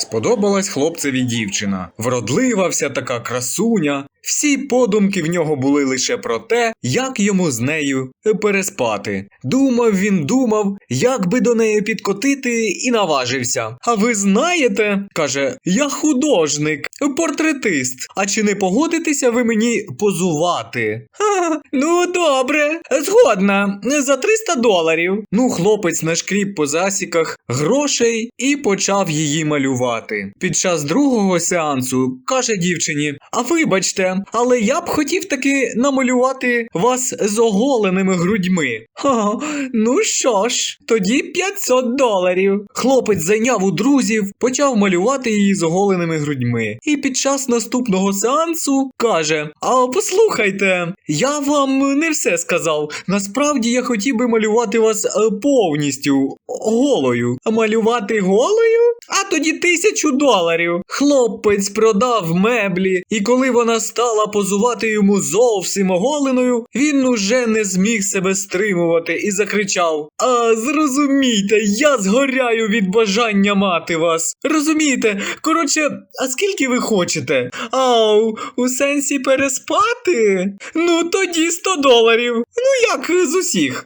Сподобалась хлопцеві дівчина. Вродлива вся така красуня. Всі подумки в нього були лише про те, як йому з нею переспати. Думав він, думав, як би до неї підкотити, і наважився. А ви знаєте, каже, я художник, портретист. А чи не погодитеся ви мені позувати? Ха, ну добре, згодна, за 300 доларів. Ну, хлопець нашкріп по засіках грошей і почав її малювати. Під час другого сеансу каже дівчині: А вибачте, але я б хотів таки намалювати вас з оголеними грудьми. Ха, ну що ж, тоді 500 доларів. Хлопець зайняв у друзів, почав малювати її з оголеними грудьми. І під час наступного сеансу каже: А послухайте, я вам не все сказав. Насправді я хотів би малювати вас е, повністю голою. Малювати голою? А тоді тисячу доларів. Хлопець продав меблі, і коли вона стала позувати йому зовсім оголеною, він уже не зміг себе стримувати і закричав: А зрозумійте, я згоряю від бажання мати вас. Розумієте? Коротше, а скільки ви хочете? Ау, у сенсі переспати? Ну тоді 100 доларів. Ну як з усіх?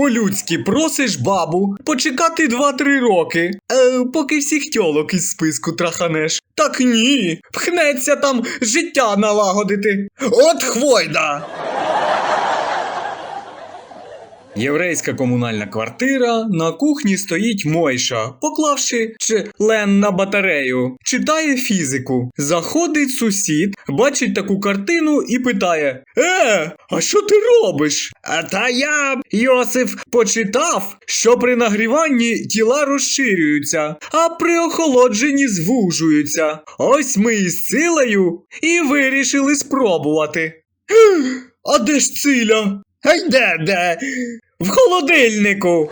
По-людськи просиш бабу почекати 2-3 роки, е, поки всіх тьолок із списку траханеш. Так ні, пхнеться там життя налагодити. От хвойда! Єврейська комунальна квартира, на кухні стоїть Мойша, поклавши член на батарею, читає фізику. Заходить сусід, бачить таку картину і питає: Е, а що ти робиш? А та я, Йосиф, почитав, що при нагріванні тіла розширюються, а при охолодженні звужуються. Ось ми із цилею і вирішили спробувати. А де ж циля? Ай де де? В холодильнику.